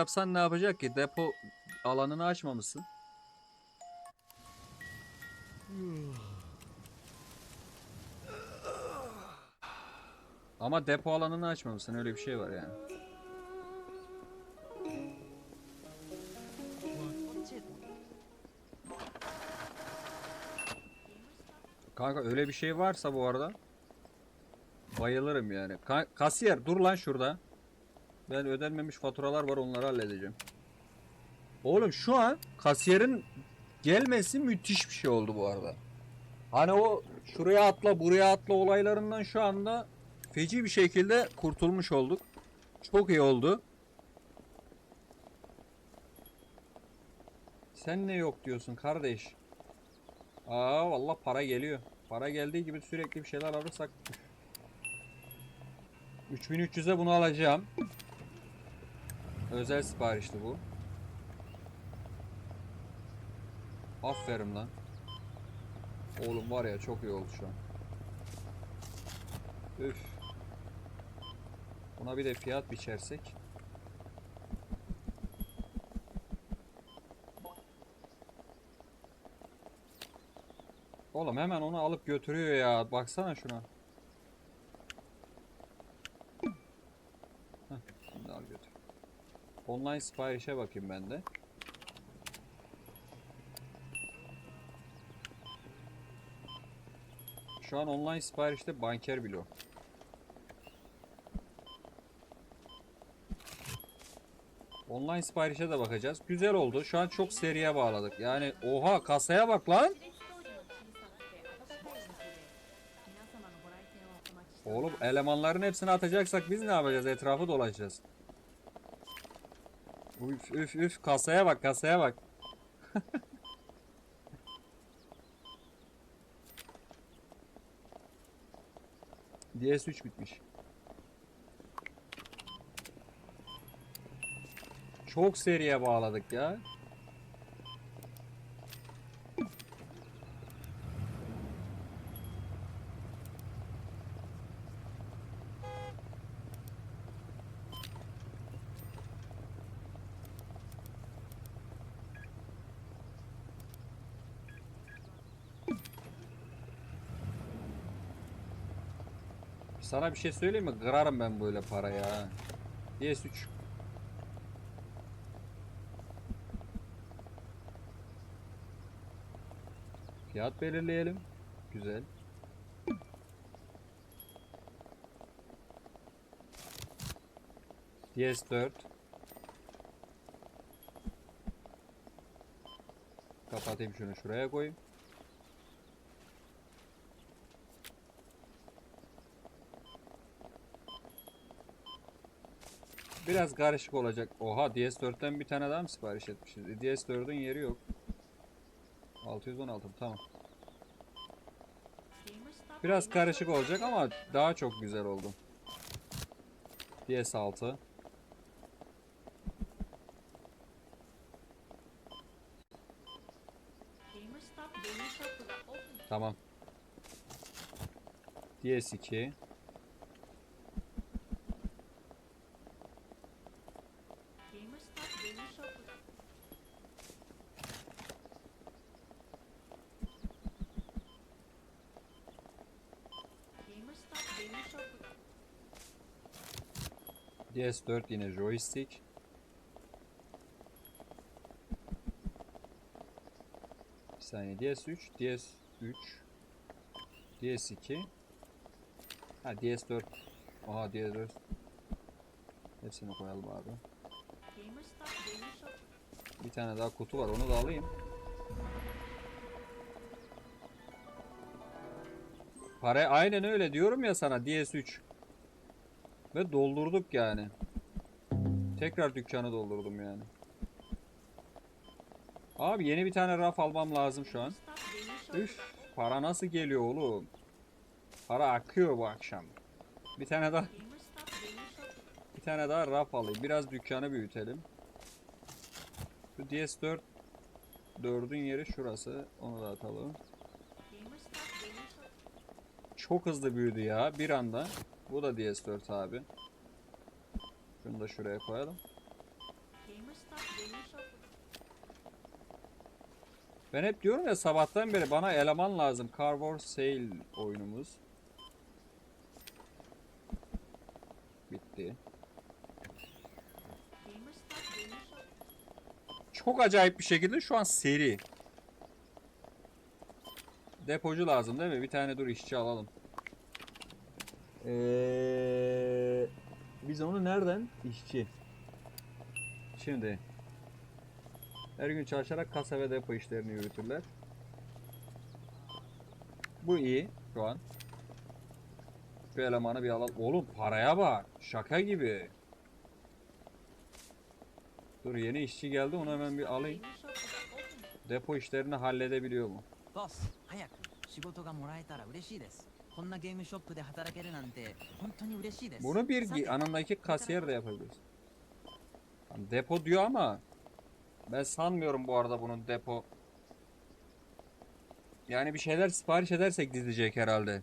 yapsan ne yapacak ki? Depo alanını açmamışsın. Ama depo alanını açmamışsın. Öyle bir şey var yani. Kanka öyle bir şey varsa bu arada bayılırım yani. Ka- kasiyer dur lan şurada. Ben ödenmemiş faturalar var onları halledeceğim. Oğlum şu an kasiyerin gelmesi müthiş bir şey oldu bu arada. Hani o şuraya atla buraya atla olaylarından şu anda feci bir şekilde kurtulmuş olduk. Çok iyi oldu. Sen ne yok diyorsun kardeş? Aa vallahi para geliyor. Para geldiği gibi sürekli bir şeyler alırsak 3300'e bunu alacağım. Özel siparişti bu. Aferin lan. Oğlum var ya çok iyi oldu şu an. Üf. Buna bir de fiyat biçersek. Oğlum hemen onu alıp götürüyor ya. Baksana şuna. Online siparişe bakayım ben de. Şu an online siparişte banker bilo. Online siparişe de bakacağız. Güzel oldu. Şu an çok seriye bağladık. Yani oha kasaya bak lan. Oğlum elemanların hepsini atacaksak biz ne yapacağız? Etrafı dolaşacağız. Üf üf üf kasaya bak kasaya bak. DS3 bitmiş. Çok seriye bağladık ya. Sana bir şey söyleyeyim mi? Kırarım ben böyle parayı ha. DS3. Fiyat belirleyelim. Güzel. DS4. Kapatayım şunu şuraya koyayım. Biraz karışık olacak. Oha DS4'ten bir tane daha mı sipariş etmişiz? E, DS4'ün yeri yok. 616 tamam. Biraz karışık olacak ama daha çok güzel oldu. DS6. Tamam. DS2. DS4 yine joystick. Bir saniye DS3, DS3, DS2. Ha DS4. Aha DS4. Hepsini koyalım abi. Bir tane daha kutu var onu da alayım. Para aynen öyle diyorum ya sana DS3. Ve doldurduk yani. Tekrar dükkanı doldurdum yani. Abi yeni bir tane raf almam lazım şu an. Üf, para nasıl geliyor oğlum? Para akıyor bu akşam. Bir tane daha bir tane daha raf alayım. Biraz dükkanı büyütelim. Şu DS4 4'ün yeri şurası. Onu da atalım. Çok hızlı büyüdü ya bir anda. Bu da DS4 abi. Şunu da şuraya koyalım. Ben hep diyorum ya sabahtan beri bana eleman lazım. Car Wars Sale oyunumuz. Bitti. Çok acayip bir şekilde şu an seri. Depocu lazım değil mi? Bir tane dur işçi alalım. Ee, biz onu nereden? İşçi. Şimdi. Her gün çalışarak kasa ve depo işlerini yürütürler. Bu iyi şu an. Şu elemanı bir alalım. Oğlum paraya bak. Şaka gibi. Dur yeni işçi geldi onu hemen bir alayım. Depo işlerini halledebiliyor mu? ボス早く仕事がもらえたら嬉しいです こんなゲームショップで働けるなんて本当に嬉しいです Bunu bir さて gi- anındaki kasiyer de yapabiliriz. Hani depo diyor ama ben sanmıyorum bu arada bunun depo. Yani bir şeyler sipariş edersek dizecek herhalde.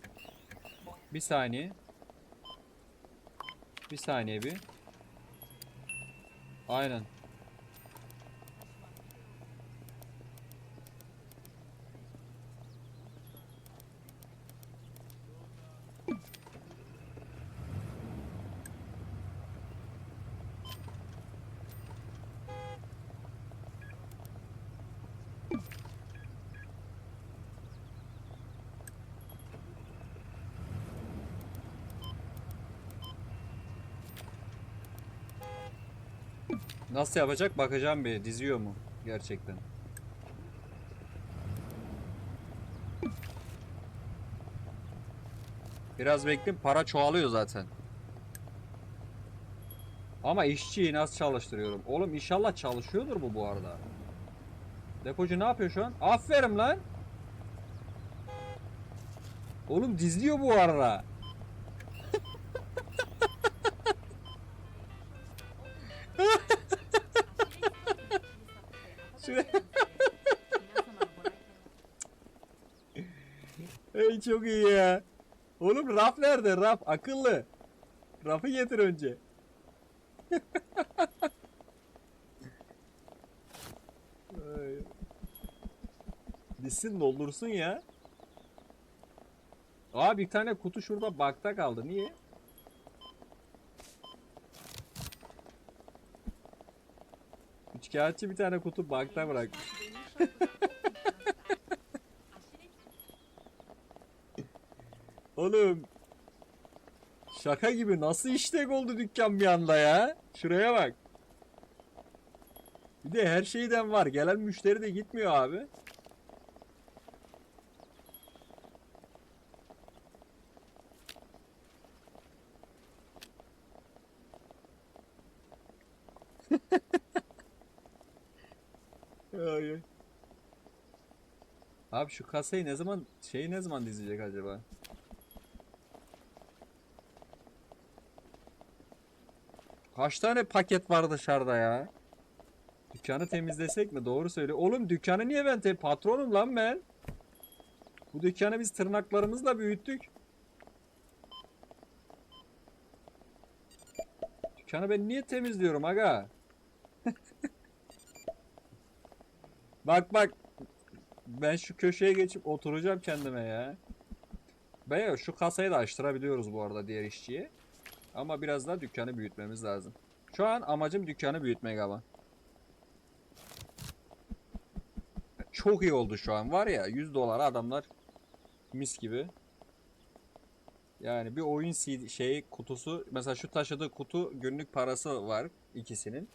Bir saniye. Bir saniye bir. Aynen. Nasıl yapacak bakacağım bir diziyor mu gerçekten. Biraz bekleyin para çoğalıyor zaten. Ama işçiyi nasıl çalıştırıyorum? Oğlum inşallah çalışıyordur bu bu arada. Depocu ne yapıyor şu an? Aferin lan. Oğlum dizliyor bu arada. Çok iyi ya. Oğlum raf nerede? Raf akıllı. Rafı getir önce. Bitsin doldursun ya. Aa bir tane kutu şurada bakta kaldı. Niye? Üçkağıtçı bir tane kutu bakta bırakmış. Oğlum. Şaka gibi nasıl işlek oldu dükkan bir anda ya? Şuraya bak. Bir de her şeyden var. Gelen müşteri de gitmiyor abi. Abi şu kasayı ne zaman şeyi ne zaman dizecek acaba? Kaç tane paket var dışarıda ya? Dükkanı temizlesek mi? Doğru söyle. Oğlum dükkanı niye ben te patronum lan ben? Bu dükkanı biz tırnaklarımızla büyüttük. Dükkanı ben niye temizliyorum aga? bak bak. Ben şu köşeye geçip oturacağım kendime ya. Ben şu kasayı da açtırabiliyoruz bu arada diğer işçiye. Ama biraz daha dükkanı büyütmemiz lazım. Şu an amacım dükkanı büyütmek ama. Çok iyi oldu şu an. Var ya 100 dolara adamlar mis gibi. Yani bir oyun CD şey kutusu mesela şu taşıdığı kutu günlük parası var ikisinin.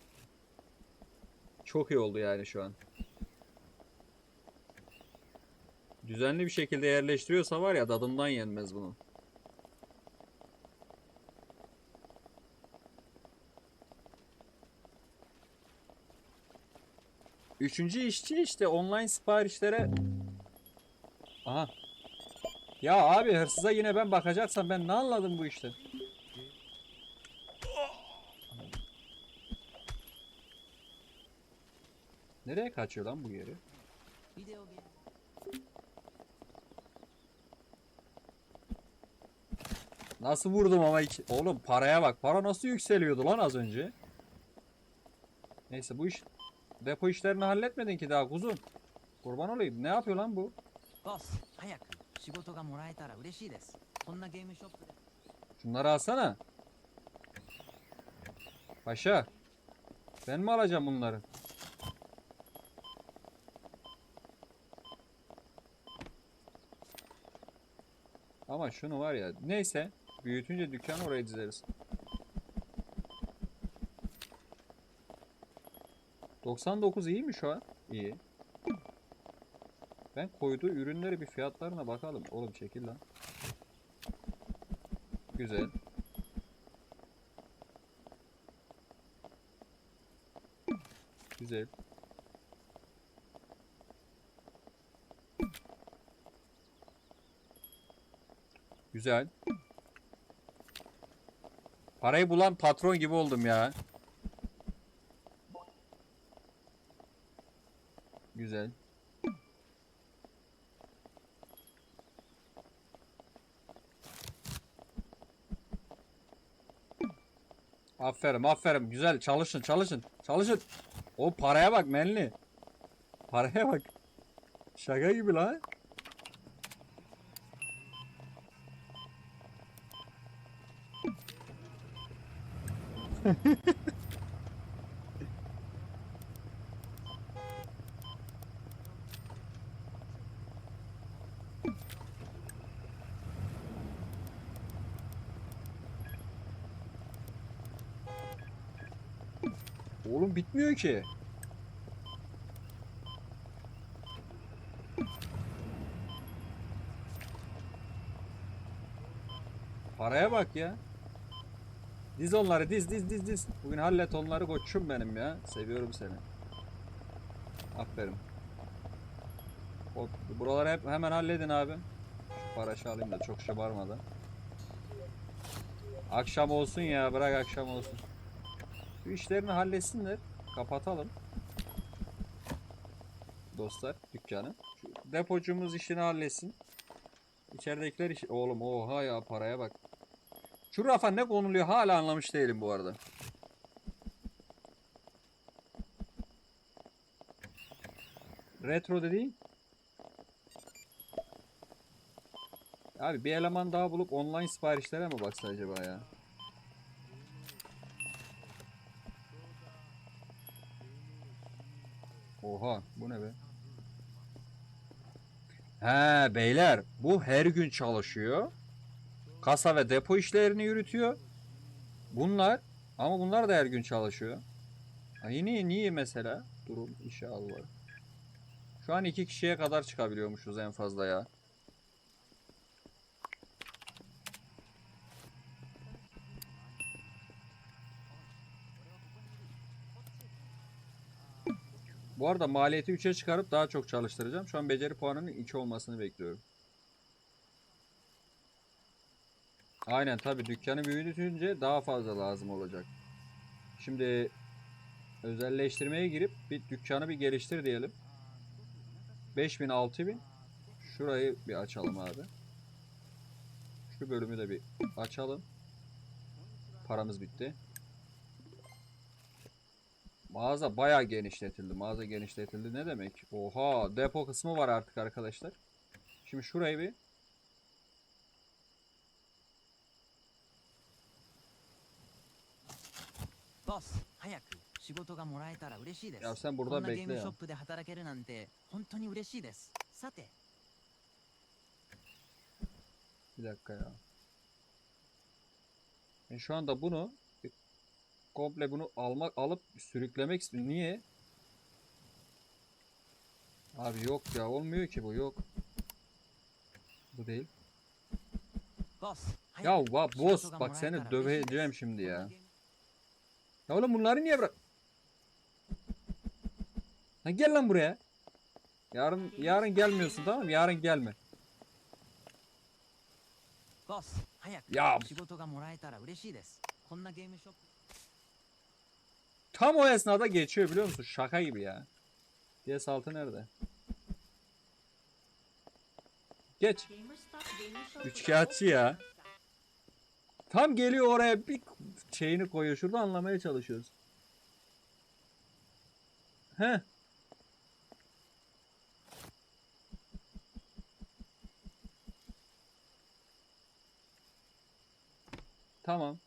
Çok iyi oldu yani şu an. Düzenli bir şekilde yerleştiriyorsa var ya tadından yenmez bunun. Üçüncü işçi işte online siparişlere... Aha. Ya abi hırsıza yine ben bakacaksam ben ne anladım bu işten? Nereye kaçıyor lan bu yeri? Nasıl vurdum ama hiç... Oğlum paraya bak. Para nasıl yükseliyordu lan az önce? Neyse bu iş Depo işlerini halletmedin ki daha kuzum. Kurban olayım. Ne yapıyor lan bu? Boss, hayak. Shigoto ga moraetara ureshi desu. Sonna game shop de. Şunları alsana. Paşa. Ben mi alacağım bunları? Ama şunu var ya. Neyse. Büyütünce dükkanı oraya dizeriz. 99 iyi mi şu an? İyi. Ben koyduğu ürünleri bir fiyatlarına bakalım. Oğlum çekil lan. Güzel. Güzel. Güzel. Parayı bulan patron gibi oldum ya. Güzel. Aferin aferin güzel çalışın çalışın çalışın. O paraya bak Menli. Paraya bak. Şaka gibi lan. Oğlum bitmiyor ki. Paraya bak ya. Diz onları diz diz diz diz. Bugün hallet onları koçum benim ya. Seviyorum seni. Aferin. O, buraları hep hemen halledin abi. Şu paraşı alayım da çok şımarmadan. Akşam olsun ya bırak akşam olsun. Şu işlerini halletsinler. Kapatalım. Dostlar dükkanı. Şu depocumuz işini halletsin. İçeridekiler iş... Oğlum oha ya paraya bak. Şu rafa ne konuluyor hala anlamış değilim bu arada. Retro dediğin. Abi bir eleman daha bulup online siparişlere mi baksa acaba ya? Oha bu ne be? He beyler bu her gün çalışıyor. Kasa ve depo işlerini yürütüyor. Bunlar ama bunlar da her gün çalışıyor. Ay niye niye mesela? Durum işe al var. Şu an iki kişiye kadar çıkabiliyormuşuz en fazla ya. Bu arada maliyeti 3'e çıkarıp daha çok çalıştıracağım. Şu an beceri puanının 2 olmasını bekliyorum. Aynen tabi dükkanı büyütünce daha fazla lazım olacak. Şimdi özelleştirmeye girip bir dükkanı bir geliştir diyelim. 5000 6000 şurayı bir açalım abi. Şu bölümü de bir açalım. Paramız bitti. Mağaza bayağı genişletildi. Mağaza genişletildi ne demek? Oha depo kısmı var artık arkadaşlar. Şimdi şurayı bir Boss, hayaku. Ya sen burada bekle ya. Bir dakika ya. E şu anda bunu komple bunu almak alıp sürüklemek istiyor. Niye? Abi yok ya olmuyor ki bu yok. Bu değil. Boss, ya va boss bak seni döveceğim şimdi ya. Ya oğlum bunları niye bırak? Ha gel lan buraya. Yarın yarın gelmiyorsun tamam? Yarın gelme. Boss, ya tam o esnada geçiyor biliyor musun? Şaka gibi ya. DS6 nerede? Geç. Üçkağıtçı ya. Tam geliyor oraya bir şeyini koyuyor. Şurada anlamaya çalışıyoruz. Heh. Tamam.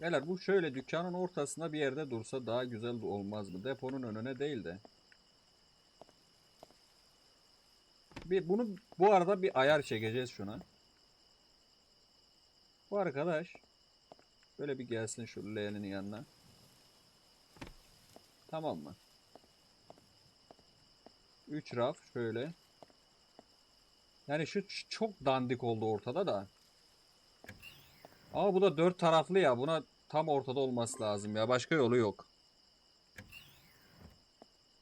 Beyler bu şöyle dükkanın ortasında bir yerde dursa daha güzel olmaz mı? Deponun önüne değil de. Bir bunu bu arada bir ayar çekeceğiz şuna. Bu arkadaş böyle bir gelsin şu leğenin yanına. Tamam mı? 3 raf şöyle. Yani şu çok dandik oldu ortada da. Ama bu da dört taraflı ya. Buna tam ortada olması lazım ya. Başka yolu yok.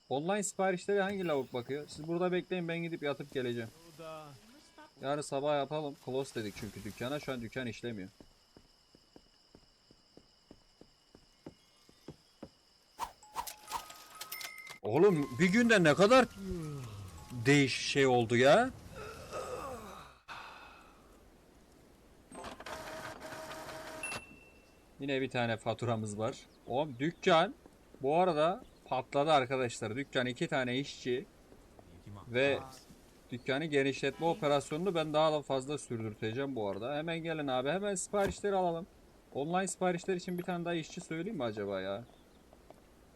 Online siparişleri hangi lavuk bakıyor? Siz burada bekleyin ben gidip yatıp geleceğim. Yarın sabah yapalım. Close dedik çünkü dükkana. Şu an dükkan işlemiyor. Oğlum bir günde ne kadar değiş şey oldu ya. Yine bir tane faturamız var. O dükkan bu arada patladı arkadaşlar. Dükkan iki tane işçi ve dükkanı genişletme operasyonunu ben daha da fazla sürdürteceğim bu arada. Hemen gelin abi hemen siparişleri alalım. Online siparişler için bir tane daha işçi söyleyeyim mi acaba ya?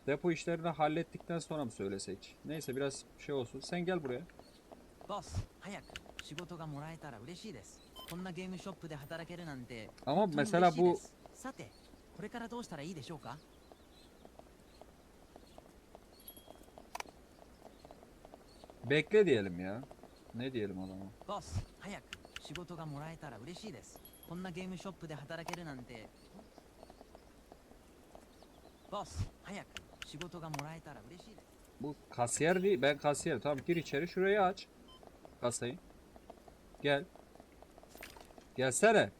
Depo işlerini hallettikten sonra mı söylesek? Neyse biraz şey olsun. Sen gel buraya. Ama mesela bu さてこれからどうしたらいいでしょうか？ベケディエルミアネディエルモノボス早く仕事がもらえたら嬉しいですこんなゲームショップで働けるなんてボス早く仕事がもらえたら嬉しいです Bu kasiyer değil. Ben kasiyer. Tamam gir içeri şurayı aç. Kasayı. Gel. Gelsene.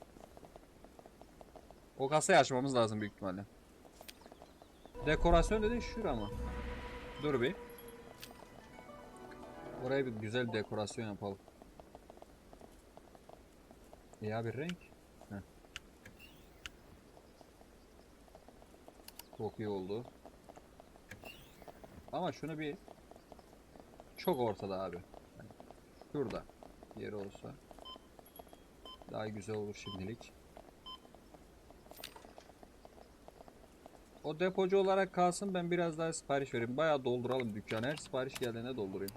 O kasayı açmamız lazım büyük ihtimalle. Dekorasyon dedin şura mı? Dur bir. Oraya bir güzel dekorasyon yapalım. Ya bir renk. Heh. Çok iyi oldu. Ama şunu bir çok ortada abi. Şurada yeri olsa daha güzel olur şimdilik. O depocu olarak kalsın ben biraz daha sipariş vereyim. Bayağı dolduralım dükkanı. Her sipariş geldiğinde doldurayım.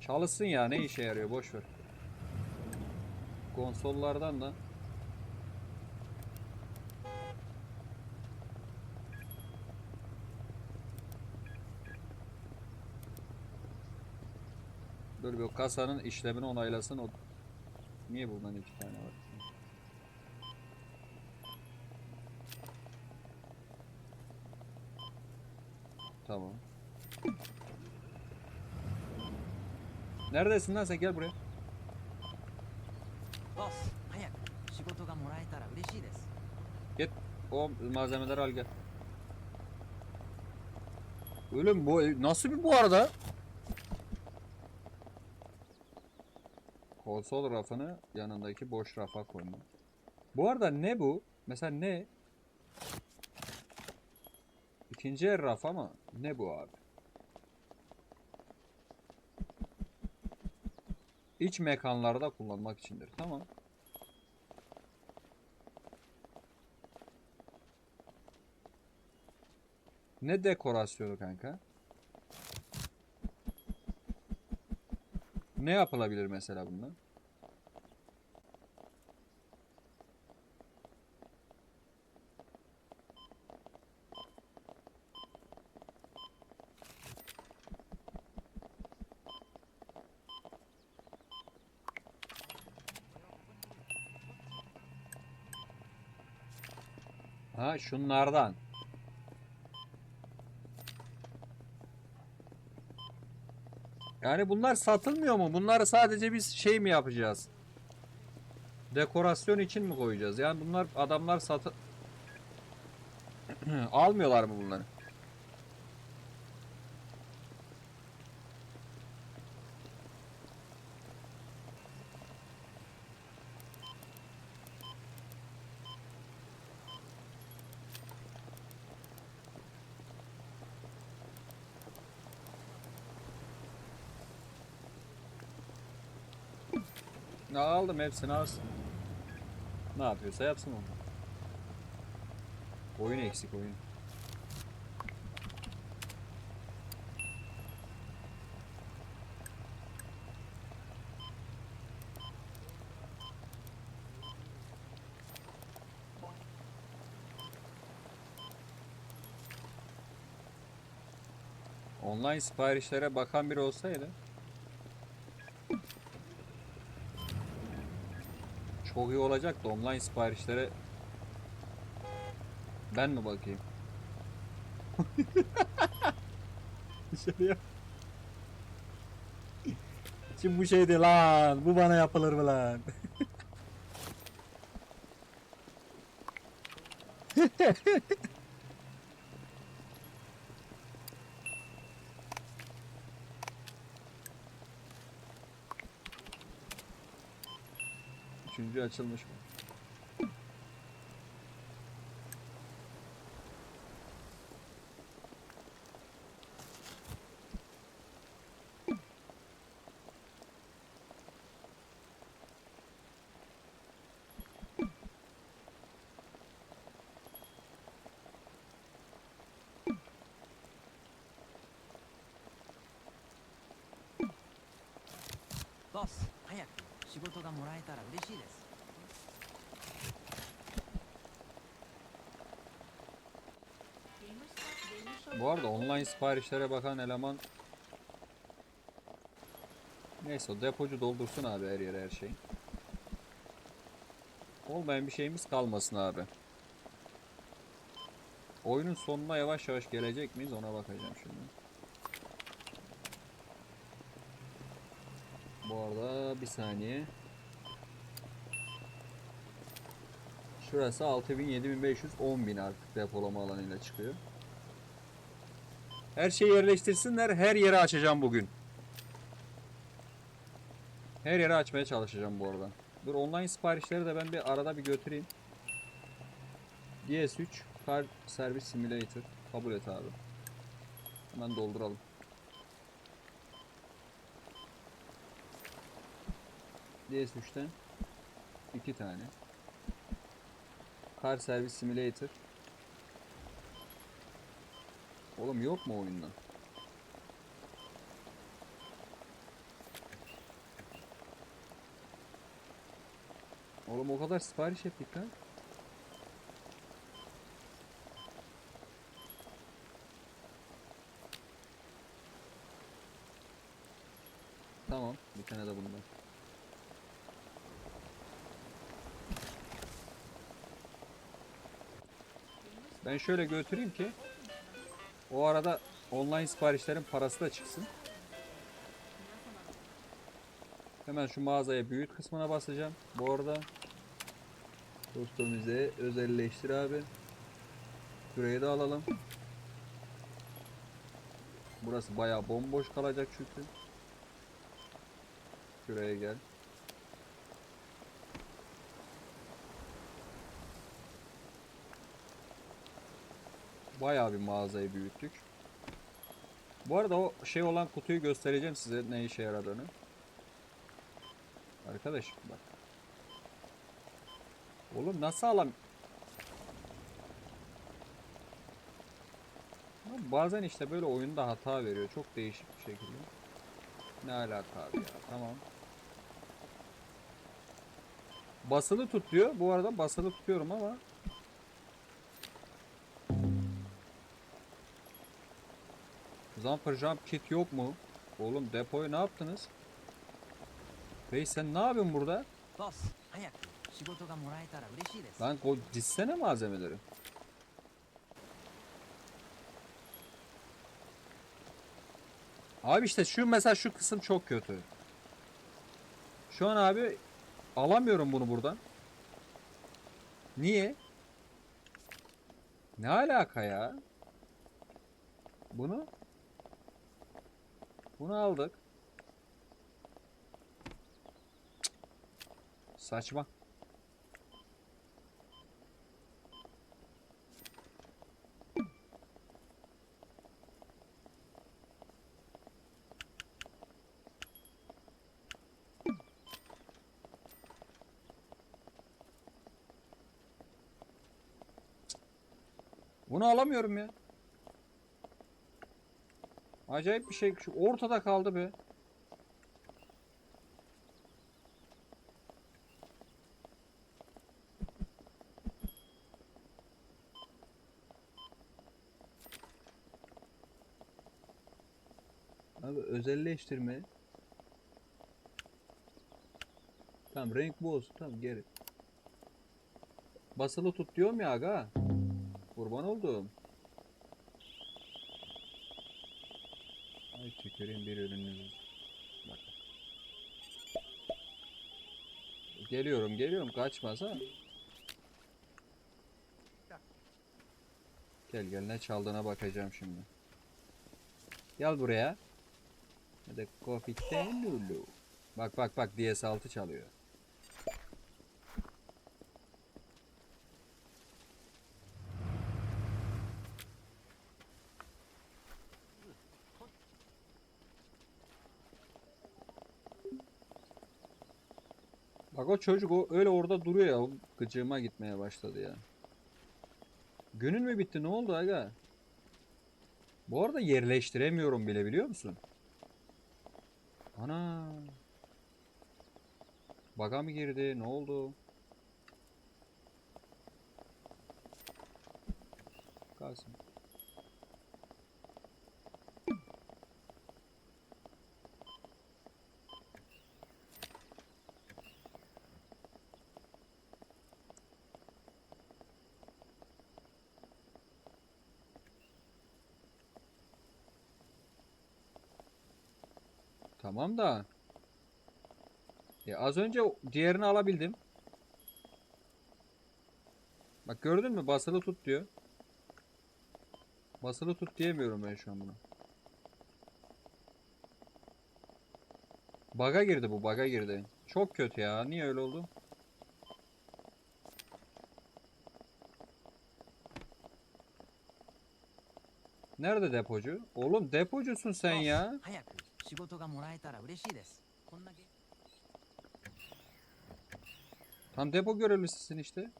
Çalışsın ya ne işe yarıyor boş ver. Konsollardan da Şöyle bir kasanın işlemini onaylasın. O... Niye buradan iki tane var? Tamam. Neredesin lan sen gel buraya. Git o malzemeleri al gel. Ölüm bu nasıl bir bu arada? Konsol rafını yanındaki boş rafa koyma. Bu arada ne bu? Mesela ne? İkinci el raf ama ne bu abi? İç mekanlarda kullanmak içindir. Tamam. Ne dekorasyonu kanka? Ne yapılabilir mesela bundan? Ha şunlardan. Yani bunlar satılmıyor mu? Bunları sadece biz şey mi yapacağız? Dekorasyon için mi koyacağız? Yani bunlar adamlar satı... Almıyorlar mı bunları? Ya aldım hepsini alsın. Ne yapıyorsa yapsın onu. Oyun eksik oyun. Online siparişlere bakan biri olsaydı çok iyi olacaktı online siparişlere ben mi bakayım? Dışarıya. Şimdi bu şeydi lan. Bu bana yapılır mı lan? Üçüncü açılmış mı? boss 早く仕事がもらえたら嬉しいです Bu arada online siparişlere bakan eleman Neyse depocu doldursun abi her yere her şey. Olmayan bir şeyimiz kalmasın abi. Oyunun sonuna yavaş yavaş gelecek miyiz ona bakacağım şimdi. Bu arada bir saniye. Şurası 6000, 7500, 10000 artık depolama alanıyla çıkıyor. Her şeyi yerleştirsinler. Her yeri açacağım bugün. Her yeri açmaya çalışacağım bu arada. Dur online siparişleri de ben bir arada bir götüreyim. DS3 Car Service Simulator. Kabul et abi. Hemen dolduralım. DS3'ten iki tane. Car Service Simulator. Oğlum yok mu oyunda? Oğlum o kadar sipariş ettik lan. Tamam, bir tane de bundan. Ben şöyle götüreyim ki o arada online siparişlerin parası da çıksın. Hemen şu mağazaya büyüt kısmına basacağım. Bu arada Customize özelleştir abi. Şurayı da alalım. Burası bayağı bomboş kalacak çünkü. Şuraya gel. Bayağı bir mağazayı büyüttük. Bu arada o şey olan kutuyu göstereceğim size ne işe yaradığını. Arkadaş bak. Oğlum nasıl alam? Bazen işte böyle oyunda hata veriyor. Çok değişik bir şekilde. Ne alaka abi ya? Tamam. Basılı tut diyor. Bu arada basılı tutuyorum ama Jumper jump kit yok mu? Oğlum depoyu ne yaptınız? Bey sen ne yapıyorsun burada? Lan o dizsene malzemeleri. Abi işte şu mesela şu kısım çok kötü. Şu an abi alamıyorum bunu buradan. Niye? Ne alaka ya? Bunu bunu aldık. Saçma. Bunu alamıyorum ya. Acayip bir şey. Şu ortada kaldı be. Abi özelleştirme. Tamam renk bu olsun. Tamam geri. Basılı tut diyorum ya aga. Kurban oldum. Tüküreyim bir ürününüzü. Bak. Geliyorum geliyorum kaçmasa. Gel gel ne çaldığına bakacağım şimdi. Gel buraya. Hadi Kofite Lulu. Bak bak bak DS6 çalıyor. O çocuk o öyle orada duruyor ya. o Gıcığıma gitmeye başladı ya. Günün mü bitti? Ne oldu aga? Bu arada yerleştiremiyorum bile biliyor musun? Ana. Baga mı girdi? Ne oldu? Kalsın. Tamam da. Ya az önce diğerini alabildim. Bak gördün mü? Basılı tut diyor. Basılı tut diyemiyorum ben şu an buna. Baga girdi bu, baga girdi. Çok kötü ya. Niye öyle oldu? Nerede depocu? Oğlum depocusun sen ya. 早く仕事がもらえたら嬉しいですこんなゲ Tam depo görevlisisin işte.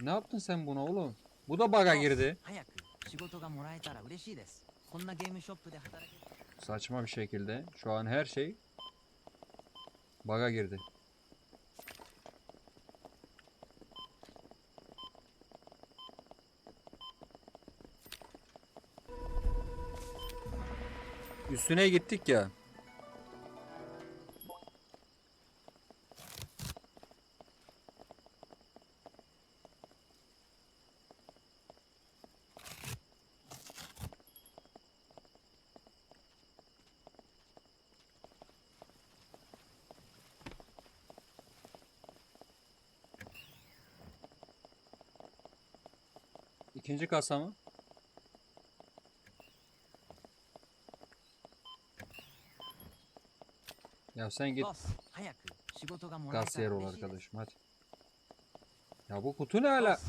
Ne yaptın sen buna oğlum? Bu da baga girdi. 早く仕事がもらえたら嬉しいですこんなゲームショップで働ける Saçma bir şekilde. Şu an her şey baga girdi. Üstüne gittik ya. İkinci kasa mı? Ya sen git kasiyer ol arkadaşım hadi. Ya bu kutu ne hala?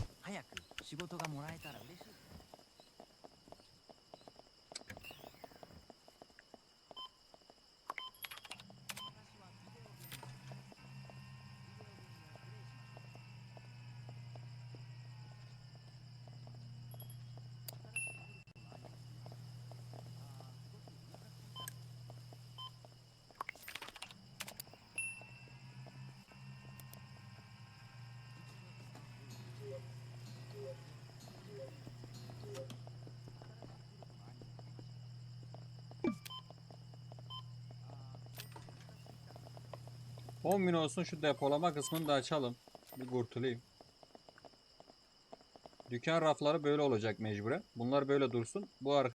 10.000 olsun şu depolama kısmını da açalım. Bir kurtulayım. Dükkan rafları böyle olacak mecburen. Bunlar böyle dursun. Bu arka